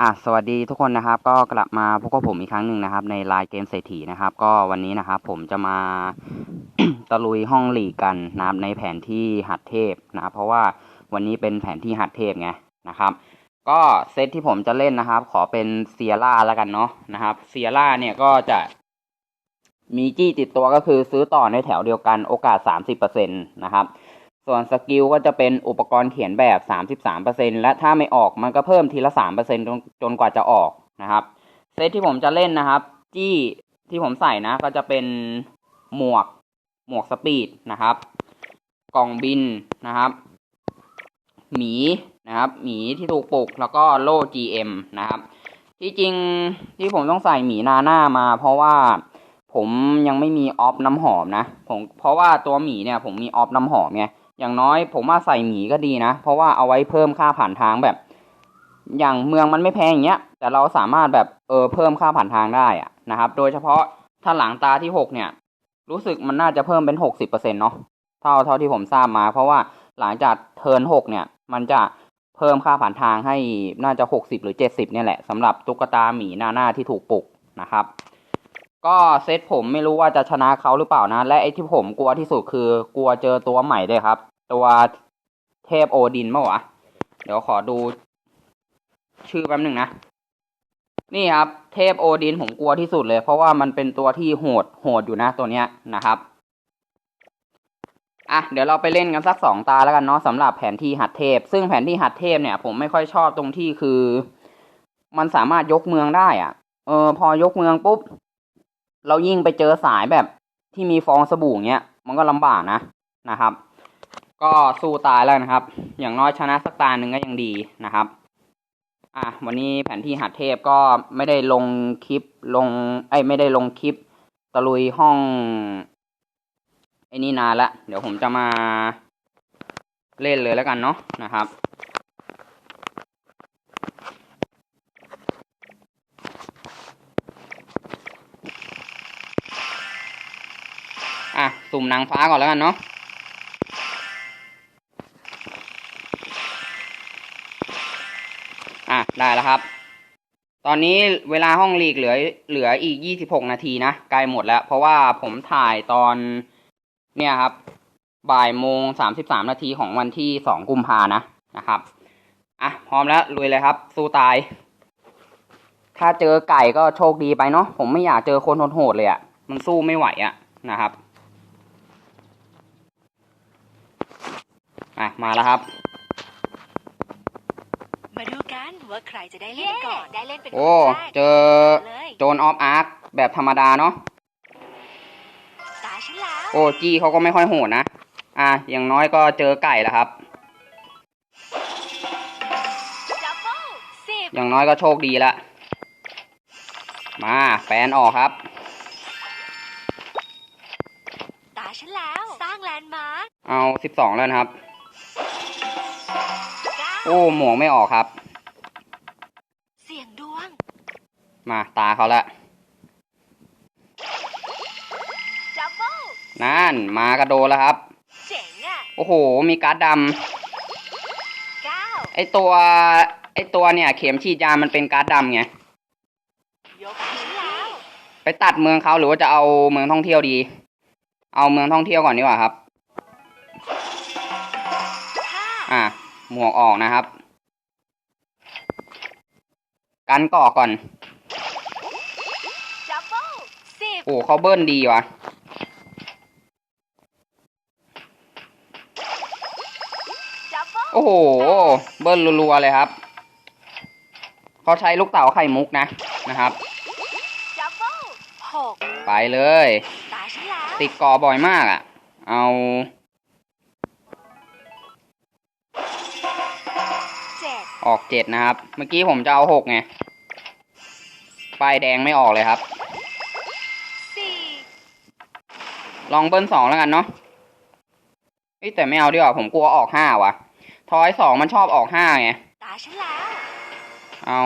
อะสวัสดีทุกคนนะครับ ก็กลับมาพบกับผมอีกครั้งหนึ่งนะครับ ในไลน์เกมเศรษฐีนะครับ ก็วันนี้นะครับ ผมจะมา ตะลุยห้องหลีกกันนะครับ ในแผนที่หัดเทพนะครับเพราะว่าวันนี้เป็นแผนที่หัดเทพไงนะครับ ก็เซตที่ผมจะเล่นนะครับ ขอเป็นเซียร่าแล้วกันเนาะนะครับเซียร่าเนี่ยก็จะ มีจี้ติดตัวก็คือซื้อต่อในแถวเดียวกันโอกาส30%นะครับ ส่วนสกิลก็จะเป็นอุปกรณ์เขียนแบบ 33%และถ้าไม่ออกมันก็เพิ่มทีละ 3%จนจนกว่าจะออกนะครับ เซตที่ผมจะเล่นนะครับ จี้ที่ผมใส่นะก็จะเป็นหมวกหมวกสปีดนะครับ กล่องบินนะครับ หมีนะครับ หมีที่ถูกปลุกแล้วก็โล่ GM นะครับ ที่จริงที่ผมต้องใส่หมีนาหน้ามา เพราะว่าผมยังไม่มีออฟน้ำหอมนะผมเพราะว่าตัวหมีเนี่ยผมมีออฟน้ำหอมไง อย่างน้อยผมว่าใส่หมีก็ดีนะ เพราะว่าเอาไว้เพิ่มค่าผ่านทางแบบ อย่างเมืองมันไม่แพงอย่างเงี้ย แต่เราสามารถแบบเออเพิ่มค่าผ่านทางได้อะนะครับ โดยเฉพาะถ้าหลังตาที่หกเนี่ย รู้สึกมันน่าจะเพิ่มเป็นหกสิบเปอร์เซ็นเนาะเท่าเท่าที่ผมทราบมา เพราะว่าหลังจากเทิร์นหกเนี่ย มันจะเพิ่มค่าผ่านทางให้น่าจะหกสิบหรือเจ็ดสิบเนี่ยแหละสำหรับตุ๊กตาหมีหน้าหน้าที่ถูกปลุกนะครับก็เซตผมไม่รู้ว่าจะชนะเขาหรือเปล่านะ และไอ้ที่ผมกลัวที่สุดคือกลัวเจอตัวใหม่ด้วยครับ ตัวเทพโอดินเมื่อวะ เดี๋ยวขอดู ชื่อแป๊บหนึ่งนะ นี่ครับ เทพโอดินผมกลัวที่สุดเลย เพราะว่ามันเป็นตัวที่โหดโหดอยู่นะตัวเนี้ยนะครับอะเดี๋ยวเราไปเล่นกันสักสองตาแล้วกันเนาะสำหรับแผนที่หัดเทพ ซึ่งแผนที่หัดเทพเนี่ย ผมไม่ค่อยชอบตรงที่คือ มันสามารถยกเมืองได้อะ เออ พอยกเมืองปุ๊บ เรายิ่งไปเจอสายแบบที่มีฟองสบู่เงี้ย มันก็ลำบากนะนะครับ ก็สู้ตายแล้วนะครับ อย่างน้อยชนะสักตาหนึ่งก็ยังดีนะครับอะวันนี้แผนที่หัดเทพก็ไม่ได้ลงคลิปลงไอ้ไม่ได้ลงคลิป ตะลุยห้องไอ้นี่นานละเดี๋ยวผมจะมาเล่นเลยแล้วกันเนาะนะครับอะสุ่มนางฟ้าก่อนแล้วกันเนาะ ได้แล้วครับ ตอนนี้เวลาห้องลีกเหลือเหลืออีกยี่สิบหกนาทีนะใกล้หมดแล้ว เพราะว่าผมถ่ายตอน เนี่ยครับ บ่ายโมงสามสิบสามนาทีของวันที่สองกุมภานะนะครับอะพร้อมแล้วลุยเลยครับ สู้ตาย ถ้าเจอไก่ก็โชคดีไปเนาะผมไม่อยากเจอคนโหดเลยอะ่ะ มันสู้ไม่ไหวอะ่ะนะครับอะมาแล้วครับ มาดูกัน ว่าใครจะได้เล่นก่อนได้เล่นเป็นคนโอ้ แรกเจอเลยโจนออฟอาร์คแบบธรรมดาเนาะ ตาฉันแล้วโอ้จี้เขาก็ไม่ค่อยโหดนะ อะ อย่างน้อยก็เจอไก่แล้วครับ ดับเบิลสิบอย่างน้อยก็โชคดีละ มาแฟนออกครับ ตาฉันแล้ว สร้างแลนด์มาร์คเอาสิบสองแล้วนะครับ เก้าโอ้หมวกไม่ออกครับ มาตาเขาละดับเบิลนั่นมากระโดดแล้วครับเจ๋งอะโอ้โห มีการ์ดดเก้าำไอตัว ไอตัวเนี่ย เข็มฉีดยามันเป็นการ์ดดำไงยกฉันแล้วไปตัดเมืองเขาหรือว่าจะเอาเมืองท่องเที่ยวดี เอาเมืองท่องเที่ยวก่อนดีกว่าครับห้าอะ หมวกออกนะครับ กันก่อก่อน โอ้เขาเบิ้ลดีว่ะดับเบิลโอ้โห เบิ้ลรัวๆเลยครับ เขาใช้ลูกเต๋าไข่มุกนะนะครับดับเบิลหกไปเลยตาฉันแล้วติดกอบ่อยมากอะ เอาเจ็ดออกเจ็ดนะครับ เมื่อกี้ผมจะเอาหกไง ป้ายแดงไม่ออกเลยครับ ลองเบิ้ลสองแล้วกันเนาะแต่ไม่เอาดีกว่าผมกลัวออกห้าว่ะ ทอยสองมันชอบออกห้าไงเอา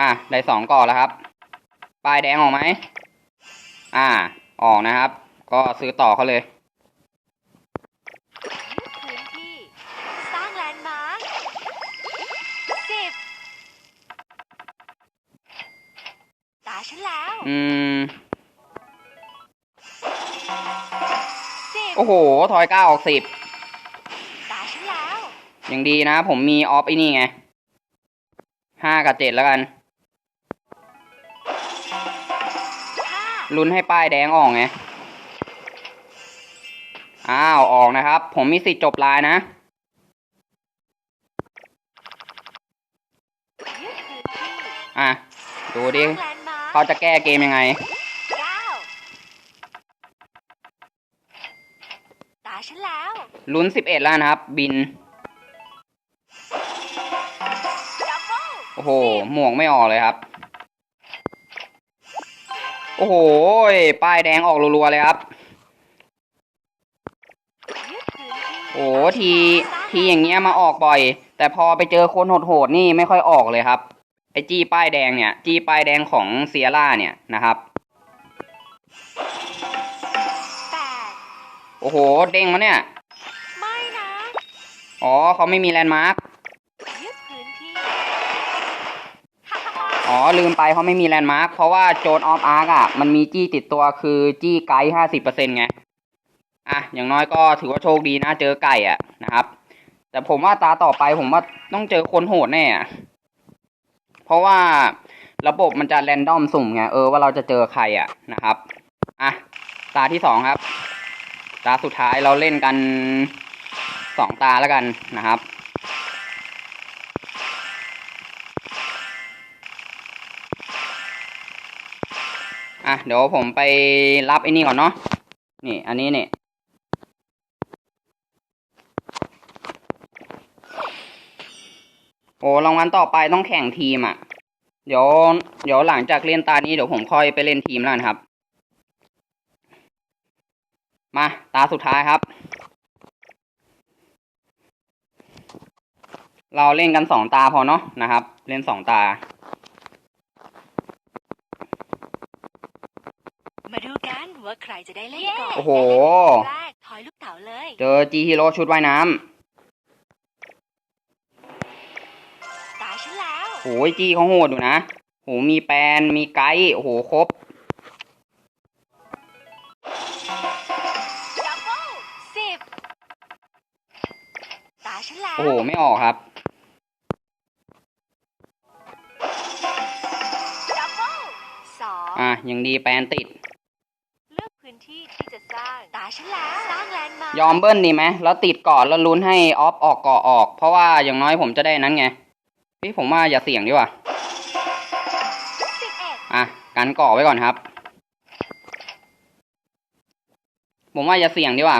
อะได้สองก่อนแล้วครับปลายแดงออกไหม อ่า ออกนะครับ ก็ซื้อต่อเขาเลยฉันแล้ว อืมสิบโอ้โหทอยเก้าออกสิบตาฉันแล้วยังดีนะ ผมมีออฟไอ้นี่ไงห้ากับเจ็ดแล้วกันห้าลุ้นให้ป้ายแดงออกไง อ้าว ออกนะครับ ผมมีสิทธิ์จบลายนะยึดพื้นที่อะ ดูดิ สร้างแลนด์มาร์คเขาจะแก้เกมยังไง เก้าตาฉันแล้ว ลุ้นสิบเอ็ดแล้วนะครับ บิน ดับเบิลโอ้โห หมวกไม่ออกเลยครับ โอ้โห ป้ายแดงออกรัวๆเลยครับ ยึดพื้นที่โอ้ทีทีอย่างเงี้ยมาออกบ่อย แต่พอไปเจอคนโหดๆนี่ไม่ค่อยออกเลยครับ ไอจี้ป้ายแดงเนี่ย จี้ป้ายแดงของเซียร่าเนี่ยนะครับแปดโอ้โห เด้งมาเนี่ย ไม่นะ อ๋อเขาไม่มีแลนด์มาร์คยึดพื้นที่อ๋อ ลืมไปเขาไม่มีแลนด์มาร์คเพราะว่าโจนออฟอาร์กอะ มันมีจี้ติดตัวคือจี้ไกด์ห้าสิบเปอร์เซ็นไง อะ อย่างน้อยก็ถือว่าโชคดีนะ เจอไก่อะนะครับ แต่ผมว่าตาต่อไปผมว่าต้องเจอคนโหดแน่อะ เพราะว่าระบบมันจะแรนดอมสุ่มไงเออว่าเราจะเจอใครอะนะครับอะตาที่สองครับ ตาสุดท้ายเราเล่นกันสองตาแล้วกันนะครับอะเดี๋ยวผมไปรับไอ้นี่ก่อนเนาะนี่ อันนี้เนี่ย โอ้รางวัลต่อไปต้องแข่งทีมอะ เดี๋ยว เดี๋ยวหลังจากเล่นตานี้เดี๋ยวผมค่อยไปเล่นทีมแล้วนะครับ มาตาสุดท้ายครับ เราเล่นกันสองตาพอเนาะนะครับ เล่นสองตา มาดูกันว่าใครจะได้เล่นก่อนโอ้โห แรกถอยลูกเต๋าเลย เจอจีฮีโร่ชุดว่ายน้ำ ยจีเขาโหดอยู่นะโหมีแปนมีไกด์โอ้โหครบดับเบิลสิบตาฉันแล้วโอ้โห ไม่ออกครับดับเบิลสองอะยังดีแปนติด เลือกพื้นที่ที่จะสร้างตาฉันแล้วสร้างแลนด์มาร์คยอมเบิ้ลดีไหมแล้วติดก่อนแล้วลุ้นให้ออฟออกเกาะออก เพราะว่าอย่างน้อยผมจะได้นั้นไง พี่ผมว่าอย่าเสี่ยงดีกว่าสิบเอ็ดอะกันเกาะไว้ก่อนครับ ผมว่าอย่าเสี่ยงดีกว่า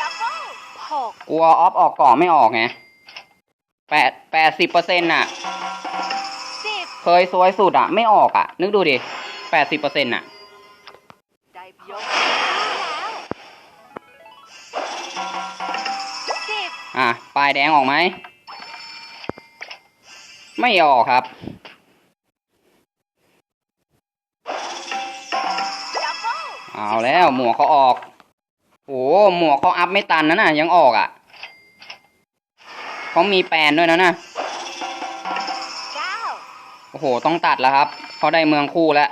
ดับเบิลหกกลัวออฟออกเกาะไม่ออกไงแปดแปดสิบเปอร์เซ็นต์น่ะสิบเคยซวยสุดอะ ไม่ออกอะ นึกดูดิแปดสิบเปอร์เซ็นต์น่ะ อะปลายแดงออกไหม ไม่ออกครับดับเบิลเอาแล้วหมวกเขาออกโอ้หมวกเขาอัพไม่ตันนะน่ะ ยังออกอะเขามีแปลนด้วยนะน่ะเก้าโอ้โห ต้องตัดแล้วครับเขาได้เมืองคู่แล้ว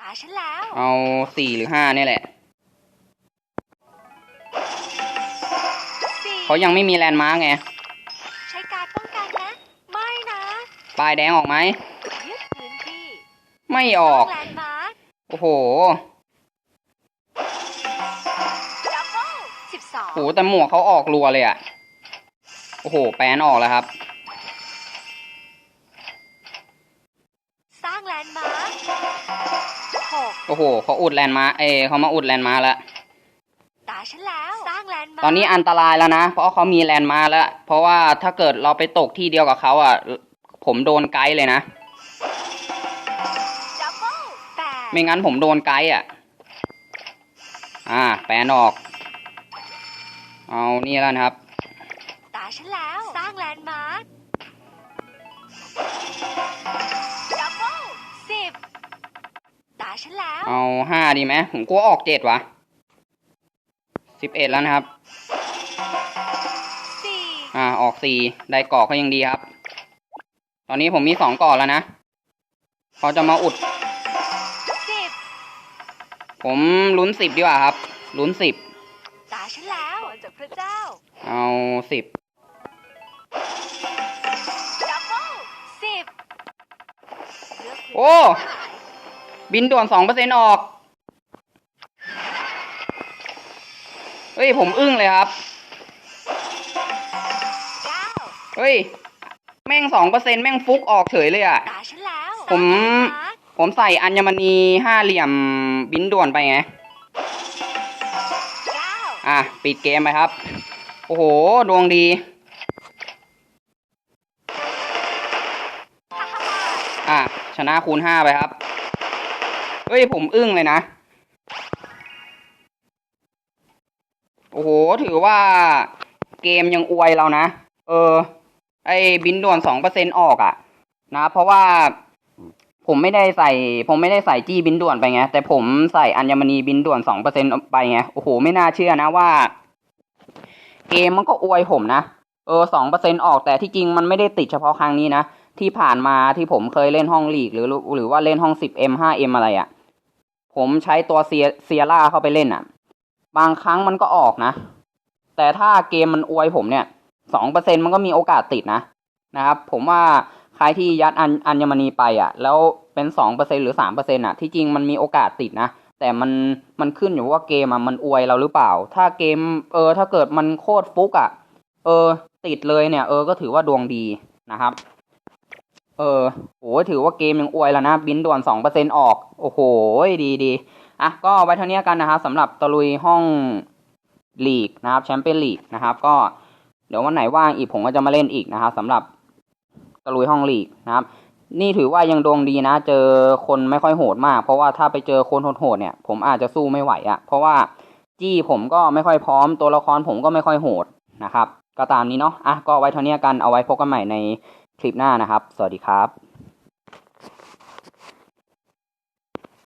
ตาฉันแล้วเอาสี่หรือห้านี่แหละ เขายังไม่มีแลนด์มาร์กไง ใช้การป้องกันนะ ไม่นะปลายแดงออกไหม ยึดพื้นที่ไม่ออก แลนด์มาร์คโอ้โหดับเบิลสิบสองโหแต่หมวกเขาออกรัวเลยอะโอ้โห แปลนออกแล้วครับ สร้างแลนด์มาร์คหกโอ้โหเขาอุดแลนด์มาร์กเอยเขามาอุดแลนด์มาร์กแล้ว ตอนนี้อันตรายแล้วนะ เพราะเขามีแลนด์มาร์กแล้ว เพราะว่าถ้าเกิดเราไปตกที่เดียวกับเขาอะ ผมโดนไกด์เลยนะดับเบิลแปดไม่งั้นผมโดนไกด์อะ อ่า แปลนออก เอานี่แล้วนะครับ ตาฉันแล้ว สร้างแลนด์มาร์คดับเบิลสิบตาฉันแล้ว เอาห้าดีไหมผมกลัวออกเจ็ดวะสิบเอ็ดแล้วนะครับสี่ อ่า ออกสี่ได้กรอกก็ยังดีครับ ตอนนี้ผมมีสองก่อนแล้วนะเขาจะมาอุดสิบผมลุ้นสิบดีกว่าครับ ลุ้นสิบตาฉันแล้วจากพระเจ้า เอาสิบดับเบิลสิบเลือกโอ้ บินด่วนสองเปอร์เซ็นออก เฮ้ย ผมอึ้งเลยครับ เฮ้ย แม่งสองเปอร์เซ็นแม่งฟุกออกเฉยเลยอะตาฉันแล้วผม ผมใส่อัญมณีห้าเหลี่ยมบินด่วนไปไง เก้าอะ ปิดเกมไปครับ โอ้โห ดวงดี ฮ่าฮ่าฮ่าอะ ชนะคูณห้าไปครับ เฮ้ย ผมอึ้งเลยนะ โอ้โห ถือว่าเกมยังอวยเรานะ เออ ไอ้บินด่วนสองเปอร์เซ็นออกอะนะ เพราะว่าผมไม่ได้ใส่ ผมไม่ได้ใส่จี้บินด่วนไปไง แต่ผมใส่อัญมณีบินด่วนสองเปอร์เซ็นไปไง โอ้โห ไม่น่าเชื่อนะว่า เกมมันก็อวยผมนะ เออสองเปอร์เซ็นออกแต่ที่จริงมันไม่ได้ติดเฉพาะครั้งนี้นะ ที่ผ่านมาที่ผมเคยเล่นห้องลีกหรือหรือว่าเล่นห้อง 10M 5M อะไรอะ่ะ ผมใช้ตัวเซียเซียร่าเข้าไปเล่นอะ่ะ บางครั้งมันก็ออกนะ แต่ถ้าเกมมันอวยผมเนี่ย สองเปอร์เซ็นมันก็มีโอกาสติดนะนะครับ ผมว่าใครที่ยัดอัญอัญมณีไปอะ แล้วเป็นสองเปอร์เซ็นหรือสามเปอร์เซ็นอะที่จริงมันมีโอกาสติดนะแต่มันมันขึ้นอยู่ว่าเกมอะมันอวยเราหรือเปล่า ถ้าเกมเออถ้าเกิดมันโคตรฟุกอะ เออ ติดเลยเนี่ย เออก็ถือว่าดวงดีนะครับ เออโหถือว่าเกมยังอวยแล้วนะ บินด่วนสองเปอร์เซ็นออก โอ้โหดีดีอะก็ไว้เท่านี้กันนะครับสำหรับตะลุยห้องลีกนะครับแชมเปี้ยนลีกนะครับ ก็ เดี๋ยววันไหนว่างอีกผมก็จะมาเล่นอีกนะครับสำหรับตะลุยห้องลีกนะครับ นี่ถือว่ายังดวงดีนะ เจอคนไม่ค่อยโหดมาก เพราะว่าถ้าไปเจอคนโหดๆเนี่ย ผมอาจจะสู้ไม่ไหวอะ่ะเพราะว่าจี้ผมก็ไม่ค่อยพร้อมตัวละครผมก็ไม่ค่อยโหดนะครับ ก็ตามนี้เนาะอะก็ไว้เท่านี้กันเอาไว้พบกันใหม่ในคลิปหน้านะครับ สวัสดีครับ